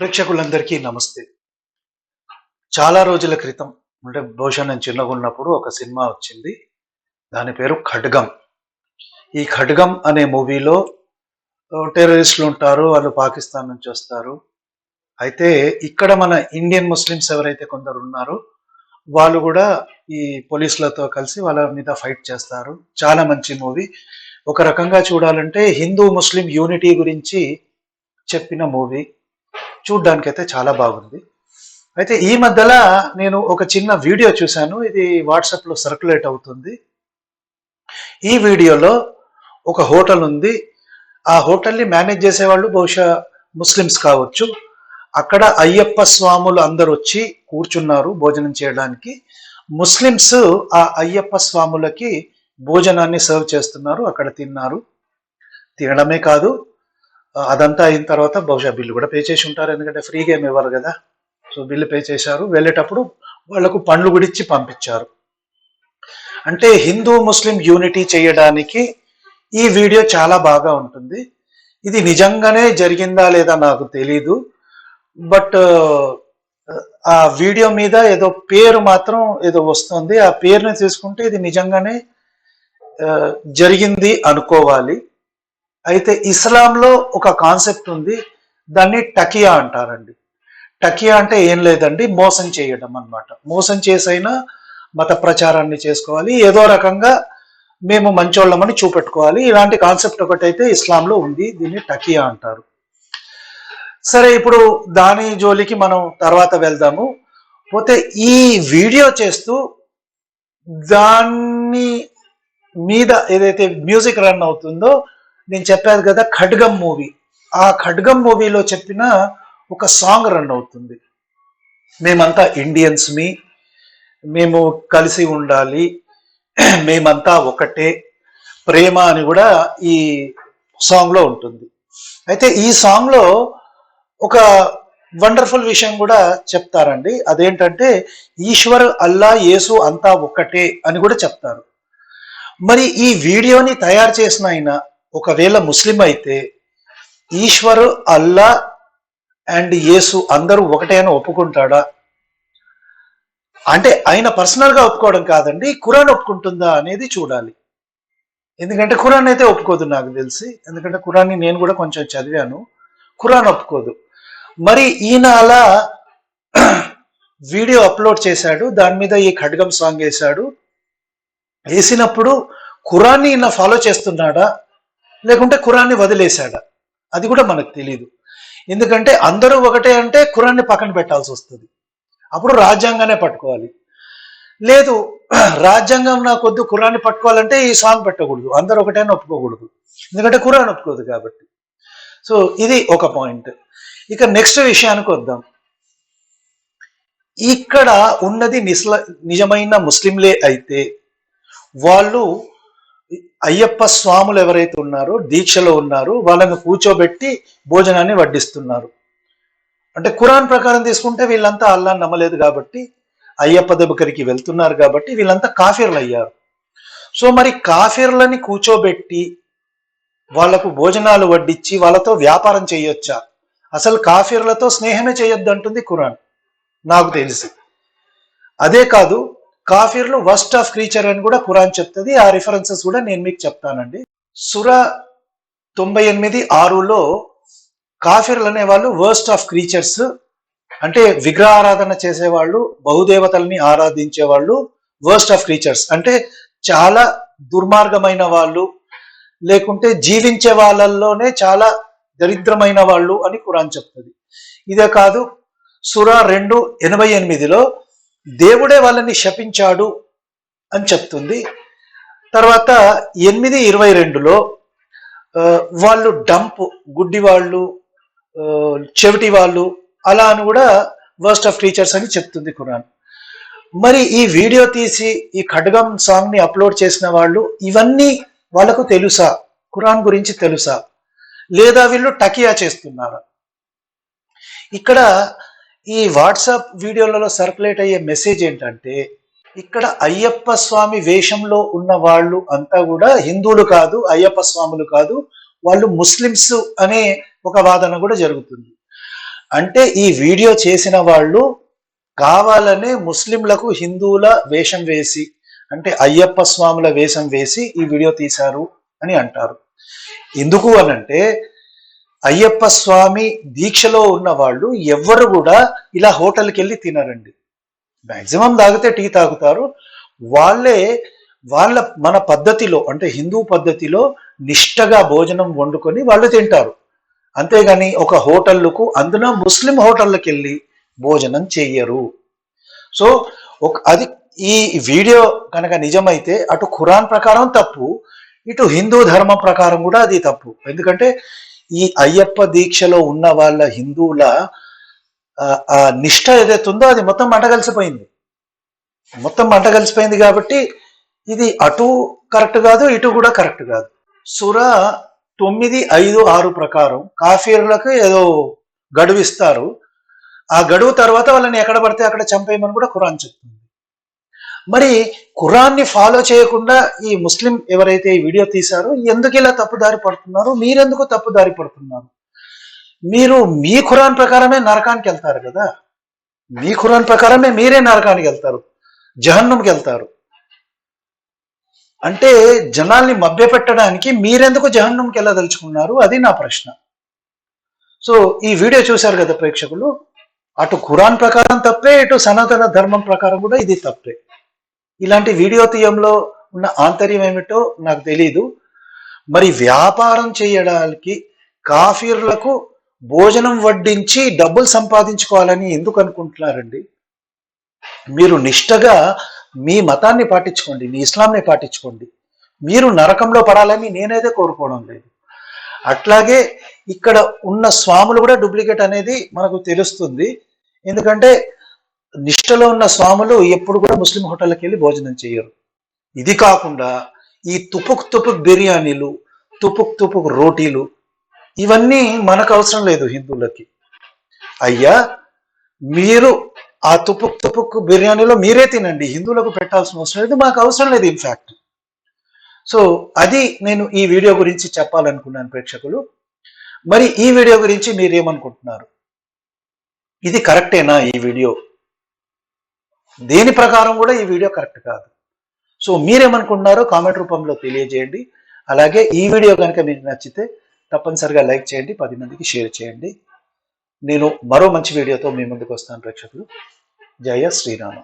ప్రేక్షకులందరికీ నమస్తే. చాలా రోజుల క్రితం అంటే బహుశా నేను చిన్నగా ఉన్నప్పుడు ఒక సినిమా వచ్చింది. దాని పేరు ఖడ్గం. ఈ ఖడ్గం అనే మూవీలో టెర్రరిస్టులు ఉంటారు వాళ్ళు పాకిస్తాన్ నుంచి వస్తారు. అయితే ఇక్కడ మన ఇండియన్ ముస్లిమ్స్ ఎవరైతే కొందరు ఉన్నారో వాళ్ళు కూడా ఈ పోలీసులతో కలిసి వాళ్ళ మీద ఫైట్ చేస్తారు. చాలా మంచి మూవీ. ఒక రకంగా చూడాలంటే హిందూ ముస్లిం యూనిటీ గురించి చెప్పిన మూవీ. చూడ్డానికైతే చాలా బాగుంది. అయితే ఈ మధ్యలో నేను ఒక చిన్న వీడియో చూశాను. ఇది వాట్సాప్లో సర్క్యులేట్ అవుతుంది. ఈ వీడియోలో ఒక హోటల్ ఉంది. ఆ హోటల్ని మేనేజ్ చేసేవాళ్ళు బహుశా ముస్లిమ్స్ కావచ్చు. అక్కడ అయ్యప్ప స్వాములు అందరు వచ్చి కూర్చున్నారు భోజనం చేయడానికి. ముస్లిమ్స్ ఆ అయ్యప్ప స్వాములకి భోజనాన్ని సర్వ్ చేస్తున్నారు. అక్కడ తిన్నారు. తినడమే కాదు అదంతా అయిన తర్వాత బహుశా బిల్లు కూడా పే చేసి ఉంటారు. ఎందుకంటే ఫ్రీగా ఏమి ఇవ్వరు కదా. సో బిల్లు పే చేశారు. వెళ్ళేటప్పుడు వాళ్ళకు పండ్లు గుడిచ్చి పంపించారు. అంటే హిందూ ముస్లిం యూనిటీ చేయడానికి ఈ వీడియో చాలా బాగా ఉంటుంది. ఇది నిజంగానే జరిగిందా లేదా నాకు తెలీదు. బట్ ఆ వీడియో మీద ఏదో పేరు మాత్రం ఏదో వస్తుంది. ఆ పేరుని తీసుకుంటే ఇది నిజంగానే జరిగింది అనుకోవాలి. అయితే ఇస్లాంలో ఒక కాన్సెప్ట్ ఉంది దాన్ని టకియా అంటారండి. టకియా అంటే ఏం లేదండి మోసం చేయడం అన్నమాట. మోసం చేసైనా మత ప్రచారాన్ని చేసుకోవాలి ఏదో రకంగా మేము మంచోళ్ళమని చూపెట్టుకోవాలి. ఇలాంటి కాన్సెప్ట్ ఒకటైతే ఇస్లాంలో ఉంది దీన్ని టకియా అంటారు. సరే ఇప్పుడు దాని జోలికి మనం తర్వాత వెళ్దాము. పోతే ఈ వీడియో చేస్తూ దాన్ని మీద ఏదైతే మ్యూజిక్ రన్ అవుతుందో నేను చెప్పాను కదా ఖడ్గం మూవీ. ఆ ఖడ్గం మూవీలో చెప్పిన ఒక సాంగ్ రన్ అవుతుంది. మేమంతా ఇండియన్స్ మీ మేము కలిసి ఉండాలి మేమంతా ఒకటే ప్రేమ అని కూడా ఈ సాంగ్లో ఉంటుంది. అయితే ఈ సాంగ్లో ఒక వండర్ఫుల్ విషయం కూడా చెప్తారండి. అదేంటంటే ఈశ్వర్ అల్లా యేసు అంతా ఒక్కటే అని కూడా చెప్తారు. మరి ఈ వీడియోని తయారు చేసిన ఆయన ఒకవేళ ముస్లిం అయితే ఈశ్వరు అల్లా అండ్ యేసు అందరూ ఒకటే అని ఒప్పుకుంటాడా? అంటే ఆయన పర్సనల్గా ఒప్పుకోవడం కాదండి ఖురాన్ ఒప్పుకుంటుందా అనేది చూడాలి. ఎందుకంటే ఖురాన్ అయితే ఒప్పుకోదు నాకు తెలిసి. ఎందుకంటే ఖురాన్ని నేను కూడా కొంచెం చదివాను. ఖురాన్ ఒప్పుకోదు. మరి ఈయన అలా వీడియో అప్లోడ్ చేశాడు దాని మీద ఈ ఖడ్గం సాంగ్ వేశాడు. వేసినప్పుడు ఖురాన్ని ఈయన ఫాలో చేస్తున్నాడా? లేకుంటే ఖురాన్ని వదిలేశాడా. అది కూడా మనకు తెలియదు ఎందుకంటే అందరూ ఒకటే అంటే ఖురాన్ని పక్కన పెట్టాల్సి వస్తుంది. అప్పుడు రాజ్యాంగానే పట్టుకోవాలి. లేదు రాజ్యాంగం నాకు వద్దు ఖురాన్ని పట్టుకోవాలంటే ఈ సాంగ్ పెట్టకూడదు. అందరూ ఒకటే ఒప్పుకోకూడదు. ఎందుకంటే ఖురాన్ ఒప్పుకోదు కాబట్టి. సో ఇది ఒక పాయింట్. ఇక నెక్స్ట్ విషయానికి వద్దాం. ఇక్కడ ఉన్నది నిజమైన ముస్లింలే అయితే వాళ్ళు అయ్యప్ప స్వాములు ఎవరైతే ఉన్నారో దీక్షలో ఉన్నారో వాళ్ళని కూర్చోబెట్టి భోజనాన్ని వడ్డిస్తున్నారు. అంటే ఖురాన్ ప్రకారం తీసుకుంటే వీళ్ళంతా అల్లా నమ్మలేదు కాబట్టి అయ్యప్ప దగ్గరికి వెళ్తున్నారు కాబట్టి వీళ్ళంతా కాఫీర్లు అయ్యారు సో మరి కాఫీర్లని కూర్చోబెట్టి వాళ్ళకు భోజనాలు వడ్డించి వాళ్ళతో వ్యాపారం చేయొచ్చా? అసలు కాఫీర్లతో స్నేహమే చేయొద్దంటుంది ఖురాన్ నాకు తెలిసి. అదే కాదు కాఫీర్లు వర్స్ట్ ఆఫ్ క్రీచర్ అని కూడా ఖురాన్ చెప్తుంది. ఆ రిఫరెన్సెస్ కూడా నేను మీకు చెప్తానండి. సుర తొంభై ఎనిమిది ఆరులో కాఫీర్లు అనేవాళ్ళు వర్స్ట్ ఆఫ్ క్రీచర్స్ అంటే విగ్రహారాధన చేసేవాళ్ళు బహుదేవతల్ని ఆరాధించే వాళ్ళు వర్స్ట్ ఆఫ్ క్రీచర్స్ అంటే చాలా దుర్మార్గమైన వాళ్ళు లేకుంటే జీవించే వాళ్ళల్లోనే చాలా దరిద్రమైన వాళ్ళు అని ఖురాన్ చెప్తుంది. ఇదే కాదు సుర రెండు ఎనభై ఎనిమిదిలో దేవుడే వాళ్ళని శపించాడు అని చెప్తుంది. తర్వాత ఎనిమిది ఇరవై రెండులో వాళ్ళు డంప్ గుడ్డి వాళ్ళు చెవిటి వాళ్ళు అలా అని కూడా వర్స్ట్ ఆఫ్ టీచర్స్ అని చెప్తుంది ఖురాన్. మరి ఈ వీడియో తీసి ఈ ఖడ్గం సాంగ్ని అప్లోడ్ చేసిన వాళ్ళు ఇవన్నీ వాళ్ళకు తెలుసా? ఖురాన్ గురించి తెలుసా? లేదా వీళ్ళు టకియా చేస్తున్నారా? ఇక్కడ ఈ వాట్సాప్ వీడియోలలో సర్క్యులేట్ అయ్యే మెసేజ్ ఏంటంటే ఇక్కడ అయ్యప్ప స్వామి వేషంలో ఉన్న వాళ్ళు అంతా కూడా హిందువులు కాదు అయ్యప్ప స్వాములు కాదు వాళ్ళు ముస్లిమ్స్ అనే ఒక వాదన కూడా జరుగుతుంది. అంటే ఈ వీడియో చేసిన వాళ్ళు కావాలనే ముస్లింలకు హిందువుల వేషం వేసి అంటే అయ్యప్ప స్వాముల వేషం వేసి ఈ వీడియో తీశారు అని అంటారు. ఎందుకు అనంటే అయ్యప్ప స్వామి దీక్షలో ఉన్న వాళ్ళు ఎవ్వరు కూడా ఇలా హోటల్కి వెళ్ళి తినరండి. మ్యాక్సిమం తాగితే టీ తాగుతారు. వాళ్ళే వాళ్ళ మన పద్ధతిలో అంటే హిందూ పద్ధతిలో నిష్టగా భోజనం వండుకొని వాళ్ళు తింటారు. అంతేగాని ఒక హోటళ్ళకు అందున ముస్లిం హోటళ్ళకి వెళ్ళి భోజనం చెయ్యరు. సో ఒక అది ఈ వీడియో కనుక నిజమైతే అటు ఖురాన్ ప్రకారం తప్పు ఇటు హిందూ ధర్మం ప్రకారం కూడా అది తప్పు. ఎందుకంటే ఈ అయ్యప్ప దీక్షలో ఉన్న వాళ్ళ హిందువుల ఆ, నిష్ట ఏదైతే ఉందో అది మొత్తం మంటగలిసిపోయింది. మొత్తం మంటగలిసిపోయింది కాబట్టి ఇది అటు కరెక్ట్ కాదు ఇటు కూడా కరెక్ట్ కాదు. సుర తొమ్మిది ఐదు ఆరు ప్రకారం కాఫీర్లకు ఏదో గడువు ఇస్తారు ఆ గడువు తర్వాత వాళ్ళని ఎక్కడ పడితే అక్కడ చంపేయమని కూడా ఖురాన్ చెప్తుంది. మరి ఖురాన్ని ఫాలో చేయకుండా ఈ ముస్లిం ఎవరైతే ఈ వీడియో తీశారో ఎందుకు ఇలా తప్పుదారి పడుతున్నారు? మీరెందుకు తప్పుదారి పడుతున్నారు? మీరు మీ ఖురాన్ ప్రకారమే నరకానికి వెళ్తారు కదా? మీ ఖురాన్ ప్రకారమే మీరే నరకానికి వెళ్తారు జహన్నంకి వెళ్తారు. అంటే జనాల్ని మభ్యపెట్టడానికి మీరెందుకు జహన్నంకి వెళ్ళదలుచుకున్నారు? అది నా ప్రశ్న. సో ఈ వీడియో చూశారు కదా ప్రేక్షకులు? అటు ఖురాన్ ప్రకారం తప్పే ఇటు సనాతన ధర్మం ప్రకారం కూడా ఇది తప్పే. ఇలాంటి వీడియో తీయంలో ఉన్న ఆంతర్యం ఏమిటో నాకు తెలియదు మరి వ్యాపారం చేయడానికి కాఫీర్లకు భోజనం వడ్డించి డబ్బులు సంపాదించుకోవాలని ఎందుకు అనుకుంటున్నారండి? మీరు నిష్టగా మీ మతాన్ని పాటించుకోండి మీ ఇస్లాంని పాటించుకోండి. మీరు నరకంలో పడాలని నేనైతే కోరుకోవడం లేదు. అట్లాగే ఇక్కడ ఉన్న స్వాములు కూడా డూప్లికేట్ అనేది మనకు తెలుస్తుంది. ఎందుకంటే నిష్టలో ఉన్న స్వాములు ఎప్పుడు కూడా ముస్లిం హోటళ్ళకి వెళ్ళి భోజనం చేయరు. ఇది కాకుండా ఈ తుపుక్ తుపుక్ బిర్యానీలు తుపుక్ తుపుక్ రోటీలు ఇవన్నీ మనకు అవసరం లేదు హిందువులకి. అయ్యా మీరు ఆ తుపుక్ తుపుక్ బిర్యానీలో మీరే తినండి. హిందువులకు పెట్టాల్సిన అవసరం లేదు మాకు అవసరం లేదు ఇన్ఫాక్ట్ సో అది నేను ఈ వీడియో గురించి చెప్పాలనుకున్నాను ప్రేక్షకులు. మరి ఈ వీడియో గురించి మీరేమనుకుంటున్నారు? ఇది కరెక్టేనా ఈ వీడియో? దేని ప్రకారం కూడా ఈ వీడియో కరెక్ట్ కాదు. సో మీరేమనుకుంటున్నారో కామెంట్ రూపంలో తెలియజేయండి. అలాగే ఈ వీడియో కనుక మీకు నచ్చితే తప్పనిసరిగా లైక్ చేయండి పది మందికి షేర్ చేయండి. నేను మరో మంచి వీడియోతో మీ ముందుకు వస్తాను ప్రేక్షకులు. జయ శ్రీరామ.